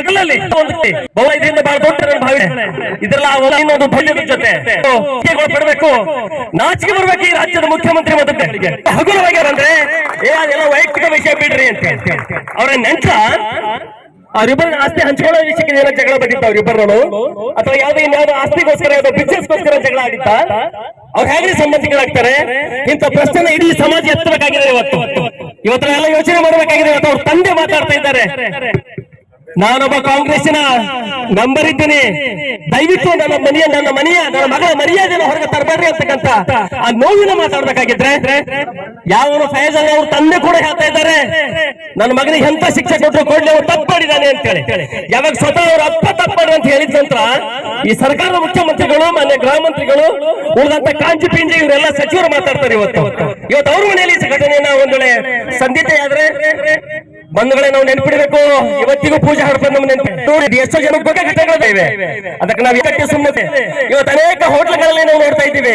ಹಗಲಲ್ಲಿ ಒಂದಕ್ಕೆ ಬಹು ಇದರಿಂದ ಬಹಳ ದೊಡ್ಡ ಭಾವನೆ. ಇದೆಲ್ಲ ಇನ್ನೊಂದು ಧ್ವಜದ ಜೊತೆ. ಪಡಬೇಕು. ನಾಚಿಕೆ ಬರ್ಬೇಕು ಈ ರಾಜ್ಯದ ಮುಖ್ಯಮಂತ್ರಿ ಮಧ್ಯೆ ಹಗುರವಾಗ್ಯಾರಂದ್ರೆ ಏ, ಅದೆಲ್ಲ ವೈಯಕ್ತಿಕ ವಿಷಯ ಬಿಡ್ರಿ ಅಂತ ಅವ್ರ ನೆಂಟ ಅವರಿಬ್ಬರನ್ನ ಆಸ್ತಿ ಹಂಚ್ಕೊಳ್ಳೋ ವಿಷಯಕ್ಕೆ ಏನೋ ಜಗಳ ಬಂದಿತ್ತ ಅವರಿಬ್ಬರನು ಅಥವಾ ಯಾವ್ದೋ ಇನ್ಯಾವುದೋ ಆಸ್ತಿಗೋಸ್ಕರ, ಯಾವ್ದೋ ಬಿಸ್ನೆಸ್ಗೋಸ್ಕರ ಜಗಳ ಆಡಿತ್ತ. ಅವ್ರು ಹೇಗೆ ಸಂಬಂಧಿಗಳಾಗ್ತಾರೆ ಇಂಥ ಪ್ರಶ್ನೆ ಇಡೀ ಸಮಾಜ ಎತ್ತಬೇಕಾಗಿದೆ ಇವತ್ತು. ಇವತ್ತು ಎಲ್ಲ ಯೋಚನೆ ಮಾಡಬೇಕಾಗಿದೆ ಇವತ್ತು. ಅವ್ರ ತಂದೆ ಮಾತಾಡ್ತಾ ಇದ್ದಾರೆ. ನಾನೊಬ್ಬ ಕಾಂಗ್ರೆಸ್ಸಿನ ನಂಬರ್ ಇದ್ದೀನಿ. ದಯವಿಟ್ಟು ನನ್ನ ಮನೆಯ ನನ್ನ ಮನೆಯ ನನ್ನ ಮಗಳ ಮರ್ಯಾದೆಯನ್ನು ಹೊರಗೆ ತರಬೇಡ್ರಿ ಅಂತಕ್ಕಂತ ಆ ನೋವಿನ ಮಾತಾಡ್ಬೇಕಾಗಿದ್ರೆ ಯಾವ ಅಲ್ಲ ಅವ್ರ ತಂದೆ ಕೂಡ ಹೇಳ್ತಾ ಇದ್ದಾರೆ. ನನ್ನ ಮಗನಿಗೆ ಎಂತ ಶಿಕ್ಷೆ ಕೊಟ್ಟರು ಕೊಡ್ಲಿ ಅವ್ರು ತಪ್ಪು ಮಾಡಿದ್ದಾನೆ ಅಂತೇಳಿ. ಯಾವಾಗ ಸ್ವತಃ ಅವ್ರ ಅಪ್ಪ ತಪ್ಪು ಅಂತ ಹೇಳಿದ ನಂತರ ಈ ಸರ್ಕಾರದ ಮುಖ್ಯಮಂತ್ರಿಗಳು, ಮಾನ್ಯ ಗೃಹ ಉಳಿದಂತ ಕಾಂಚಿ ಪಿಂಜಿ ಇವರೆಲ್ಲ ಸಚಿವರು ಮಾತಾಡ್ತಾರೆ ಇವತ್ತು. ಇವತ್ತು ಅವ್ರ ಮನೆಯಲ್ಲಿ ಘಟನೆಯನ್ನ ಒಂದ್ ವೇಳೆ ಬಂಧುಗಳೇ ನಾವು ನೆನ್ಪಿಡಬೇಕು. ಇವತ್ತಿಗೂ ಪೂಜೆ ಹಡ್ಕೊಂಡು ನಮ್ಮ ನೆನಪು. ಎಷ್ಟೋ ಜನಕ್ಕೆ ಬಗ್ಗೆ ಘಟನೆಗಳಿವೆ ಅದಕ್ಕೆ ನಾವು ಇದಕ್ಕೆ ಸುಮ್ಮತೆ ಇವತ್ತು ಅನೇಕ ಹೋಟೆಲ್ಗಳಲ್ಲಿ ನಾವು ನೋಡ್ತಾ ಇದ್ದೀವಿ.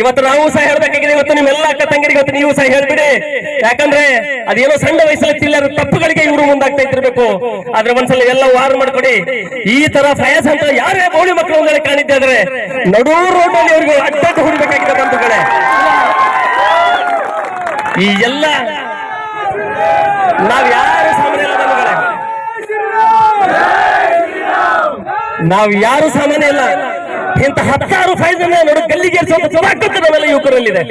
ಇವತ್ತು ನಾವು ಸಹ ಹೇಳ್ಬೇಕಾಗಿದೆ ಇವತ್ತು ನಿಮ್ಮೆಲ್ಲ ಅಕ್ಕ ತಂಗಿರಿಗೆ ಇವತ್ತು ನೀವು ಸಹ ಹೇಳ್ಬಿಡಿ. ಯಾಕಂದ್ರೆ ಅದೇನೋ ಸಣ್ಣ ವಯಸ್ಸಲ್ಲಿ ಚಿಲ್ಲರ ತಪ್ಪುಗಳಿಗೆ ಇವರು ಮುಂದಾಗ್ತಾ ಇದ್ದಿರ್ಬೇಕು. ಆದ್ರೆ ಒಂದ್ಸಲ ಎಲ್ಲ ವಾರ್ ಮಾಡ್ಕೊಡಿ. ಈ ತರ ಪ್ರಯಾಸ ಅಂತ ಯಾರೇ ಬೋಳಿ ಮಕ್ಕಳು ಒಂದೆಡೆ ಕಾಣಿದ್ದೆ ಆದ್ರೆ ನಡೂ ರೋಡ್ ಅಲ್ಲಿ ಅವ್ರಿಗೆ ಅಡ್ಡ ಹೊಡಿಬೇಕಾಗಿದೆ ಬಂಧುಗಳೇ. ಈ ಎಲ್ಲ ನಾವ್ ಯಾರು ಸಾಮಾನ್ಯ ಇಲ್ಲ ನಾವ್ ಯಾರು ಸಾಮಾನ್ಯ ಇಲ್ಲ. ಇಂತ ಹತ್ತಾರು ಫೈಲ್ ನೋಡಿ, ಗಲ್ಲಿಗೆ ನಮ್ಮೆಲ್ಲ ಯುವಕರಲ್ಲಿದೆ.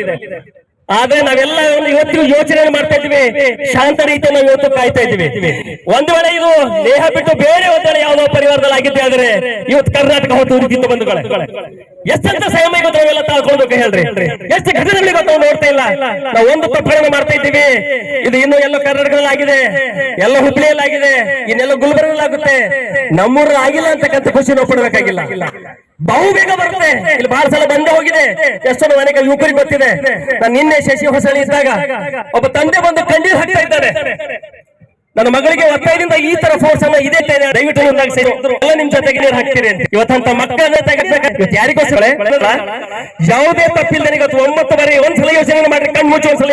ಆದ್ರೆ ನಾವೆಲ್ಲ ಇವತ್ತಿನ ಯೋಚನೆ ಮಾಡ್ತಾ ಇದ್ವಿ ಶಾಂತ ರೀತಿಯ ಇವತ್ತು ಕಾಯ್ತಾ ಇದ್ವಿ ಒಂದು ವೇಳೆ ಇದು ದೇಹ ಬಿಟ್ಟು ಬೇರೆ ಒಂದೆಡೆ ಯಾವುದೋ ಪರಿವಾರದಲ್ಲಿ ಆಗಿದ್ದೆ ಆದ್ರೆ ಇವತ್ತು ಕರ್ನಾಟಕ ಹೊತ್ತು ಉರಿತಿತ್ತು ಬಂಧುಗಳೇ. ಎಷ್ಟಂತ ಸಂಯಮ ಇವತ್ತು ಹೇಳ್ರಿ? ಎಷ್ಟು ಘಟನೆಗಳಿಗೆ ನಾವು ನೋಡ್ತಾ ಇಲ್ಲ. ನಾವು ಒಂದು ಪ್ರಕರಣ ಮಾಡ್ತಾ ಇದ್ದೀವಿ. ಇದು ಇನ್ನು ಎಲ್ಲ ಕರ್ನಾಟಕದಲ್ಲಿ ಆಗಿದೆ ಎಲ್ಲ ಹುಬ್ಳಿಯಲ್ಲಿ ಆಗಿದೆ ಇನ್ನೆಲ್ಲ ಗುಲ್ಬರ್ಗಲ್ಲಿ ಆಗುತ್ತೆ ನಮ್ಮೂರ ಆಗಿಲ್ಲ ಅಂತಕ್ಕಂಥ ಖುಷಿ ನಾವು ಪಡಬೇಕಾಗಿಲ್ಲ. ಬಹು ಬೇಗ ಬರುತ್ತೆ. ಇಲ್ಲಿ ಬಹಳ ಸಲ ಬಂದೇ ಹೋಗಿದೆ. ಎಷ್ಟೊಂದು ಅನೇಕ ಯುವಕರಿಗೆ ಗೊತ್ತಿದೆ. ನಾನು ನಿನ್ನೆ ಶಶಿ ಹೊಸಳಿ ಇದ್ದಾಗ ಒಬ್ಬ ತಂದೆ ಬಂದು ಕಣ್ಣೀರು ಹಾಕ್ತಾ ಇದ್ದಾರೆ ನನ್ನ ಮಗಳಿಗೆ ಒತ್ತಾಯದಿಂದ ಈ ತರ ಫೋರ್ಸ್ ಅನ್ನ ಇದೇ ತರ ದಯವಿಟ್ಟು ಎಲ್ಲ ನಿಮ್ ಜೊತೆಗೆ ನೀರು ಹಾಕ್ತೀರಿ ಅಂತ. ಇವತ್ತಂತ ಮಕ್ಕಳನ್ನ ತೆಗೆದ್ಬೇಕು? ಯಾರಿಗೋಸ್ಕರ? ಯಾವುದೇ ತಪ್ಪಿಲ್ಲ ಇವತ್ತು ಒಂಬತ್ತು ಬಾರಿ ಒಂದ್ಸಲ ಯೋಚನೆ ಮಾಡಿ ಕಣ್ಣು ಮುಚ್ಚಿ ಒಂದ್ಸಲ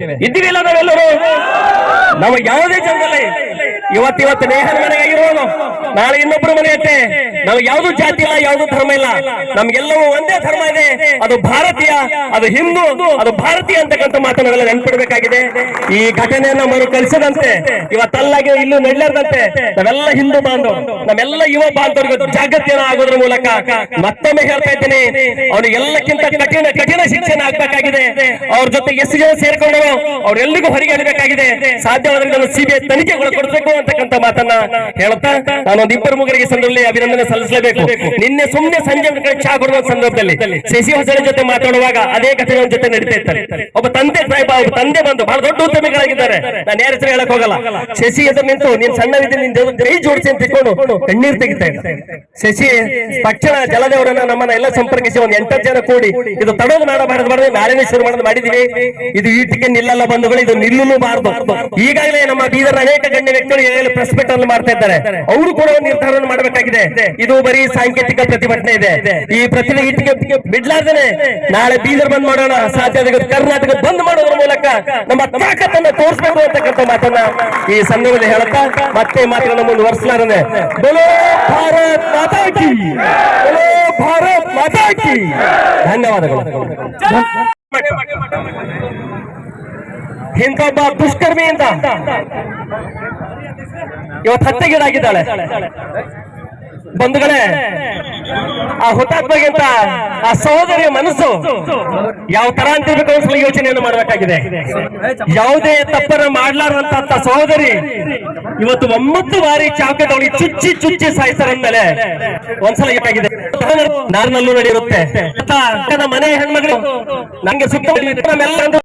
ಇದ್ದೀವಿಲ್ಲ ನಾವೆಲ್ಲರೂ? ನಾವು ಯಾವುದೇ ಜನದಲ್ಲಿ ಇವತ್ತಿವತ್ತು ಮನೆ ಆಗಿರೋನು ನಾಳೆ ಇನ್ನೊಬ್ರು ಮನೆ ಐತೆ. ನಾವು ಯಾವ್ದು ಜಾತಿ ಇಲ್ಲ, ಯಾವ್ದು ಧರ್ಮ ಇಲ್ಲ. ನಮ್ಗೆಲ್ಲವೂ ಒಂದೇ ಧರ್ಮ ಇದೆ. ಅದು ಭಾರತೀಯ, ಅದು ಹಿಂದೂ, ಅದು ಭಾರತೀಯ ಅಂತಕ್ಕಂಥ ಮಾತನ್ನೆಲ್ಲ ನೆನ್ಪಿಡ್ಬೇಕಾಗಿದೆ. ಈ ಘಟನೆಯನ್ನ ಮರುಕಳಿಸದಂತೆ ಇವತ್ತಲ್ಲಾಗಿ ಇಲ್ಲೂ ನಡಲಾರ್ದಂತೆ ನಾವೆಲ್ಲ ಹಿಂದೂ ಬಾಂಧವ್ ನಮ್ಮೆಲ್ಲ ಯುವ ಬಾಂಧವರಿಗೆ ಜಾಗೃತಿಯನ್ನ ಆಗೋದ್ರ ಮೂಲಕ ಮತ್ತೊಮ್ಮೆ ಹೇಳ್ತಾ ಇದ್ದೀನಿ. ಅವ್ರಿಗೆ ಎಲ್ಲಕ್ಕಿಂತ ಕಠಿಣ ಕಠಿಣ ಶಿಕ್ಷಣ ಆಗ್ಬೇಕಾಗಿದೆ. ಅವ್ರ ಜೊತೆ ಎಷ್ಟು ಜನ ಸೇರ್ಕೊಂಡು ಅವ್ರೆಲ್ಲಿಗೂ ಹೊರಗೆ ಅಡಬೇಕಾಗಿದೆ ಸಾಧ್ಯವಾದ್ರೆ ಸಿಬಿಐ ತನಿಖೆ ಒಳಕೊಡ್ಬೇಕು ಅಂತಕ್ಕಂಥ ಮಾತನ್ನ ಹೇಳ್ತಾ ನಾನೊಂದು ಇಬ್ಬರು ಮುಗರಿಗೆ ಸಂದರ್ಭದಲ್ಲಿ ಅಭಿನಂದನೆ ಸಲ್ಲಿಸಲೇಬೇಕು. ನಿನ್ನೆ ಸುಮ್ಮನೆ ಸಂಜೆ ಕಡೆ ಚಾ ಕೊಡುವ ಸಂದರ್ಭದಲ್ಲಿ ಶಶಿ ಹೊಸಳ ಜೊತೆ ಮಾತಾಡುವಾಗ ಅದೇ ಅವ್ರ ಜೊತೆ ನಡೀತಾ ಇರ್ತಾರೆ ಒಬ್ಬ ತಂದೆ ಸಾಹೇಬ, ಒಬ್ಬ ತಂದೆ ಬಂದು ಬಹಳ ದೊಡ್ಡ ಉದ್ಯಮಿಗಳಾಗಿದ್ದಾರೆ. ನಾನು ಯಾರ ಹೆಸರು ಹೇಳಕ್ ಹೋಗಲ್ಲ. ಶಶಿ ಎದುರು ನಿಂತು, ನೀನ್ ಸಣ್ಣವಿದ್ದೆ ನಿನ್ ಕೈ ಜೋಡಿಸಿ ಅಂತ ತಿಳ್ಕೊಂಡು ಕಣ್ಣೀರ್ ತೆಗಿತಾ ಇದ್ದಾರೆ ಶಶಿ ತಕ್ಷಣ ಜಲದೇವರನ್ನ ನಮ್ಮನ್ನ ಎಲ್ಲ ಸಂಪರ್ಕಿಸಿ ಒಂದು ಎಂಟತ್ತು ಜನ ಕೂಡಿ, ಇದು ತಡೋದು ಮಾಡಬಾರದು ಮಾಡಿದ್ರೆ ನಾಳೆನೇ ಶುರು ಮಾಡೋದು ಮಾಡಿದೀವಿ. ಇದು ಈಟಿಗೆ ನಿಲ್ಲಲ್ಲ ಬಂಧುಗಳು, ಇದು ನಿಲ್ಲೂಬಾರದು ಈಗಾಗಲೇ ನಮ್ಮ ಬೀದರ್ ಅನೇಕ ಗಣ್ಯ ವ್ಯಕ್ತಿಗಳು ಏನೇನು ಪ್ರೆಸ್ ಮೀಟ್ ಅಲ್ಲಿ ಮಾಡ್ತಾ ಇದ್ದಾರೆ, ಅವರು ಕೂಡ ಒಂದು ನಿರ್ಧಾರವನ್ನು ಮಾಡಬೇಕಾಗಿದೆ. ಇದು ಬರೀ ಸಾಂಕೇತಿಕ ಪ್ರತಿಭಟನೆ ಇದೆ. ಈ ಪ್ರತಿಭೆ ಬಿಡ್ಲಾರ್ದೇನೆ ನಾಳೆ ಬೀದರ್ ಬಂದ್ ಮಾಡೋಣ ಸಾಧ್ಯ ಕರ್ನಾಟಕ ಬಂದ್ ಮಾಡೋದ್ರ ಮೂಲಕ ನಮ್ಮ ತಾಕತ್ತನ್ನ ತೋರಿಸಬೇಕು ಅಂತಕ್ಕಂಥ ಮಾತನ್ನ ಈ ಸಂದರ್ಭದಲ್ಲಿ ಹೇಳುತ್ತಾ, ಮತ್ತೆ ಮಾತುಗಳನ್ನ ಮುಂದುವರಿಸಲಾರನೆ. ಬೋಲೋ ಭಾರತ್ ಕಿ! ಧನ್ಯವಾದಗಳು. ಇಂಥೊಬ್ಬ ದುಷ್ಕರ್ಮಿಯಿಂದ ಇವತ್ತು ಹತ್ಯೆಗೀಡಾಗಿದ್ದಾಳೆ. ಬಂಧುಗಳೇ, ಆ ಹುತಾತ್ಮಗಿಂತ ಆ ಸಹೋದರಿಯ ಮನಸ್ಸು ಯಾವ ತರ ಅಂತಿರ್ಬೇಕು ಅನ್ಸಲ ಯೋಚನೆಯನ್ನು ಮಾಡಬೇಕಾಗಿದೆ. ಯಾವುದೇ ತಪ್ಪನ್ನ ಮಾಡ್ಲಾರಂತ ಸಹೋದರಿ ಇವತ್ತು ಒಂಬತ್ತು ಬಾರಿ ಚಾಕಟ್ ಚುಚ್ಚಿ ಚುಚ್ಚಿ ಚುಚ್ಚಿ ಸಾಯಿಸ್ತಾರಂದ್ಮೇಲೆ ಒಂದ್ಸಲ ಬೇಕಾಗಿದೆ ನಾರ್ನಲ್ಲೂ ನಡೆಯುತ್ತೆ. ಮನೆ ಹೆಣ್ಮಗಳು, ನಂಗೆ ಸುತ್ತ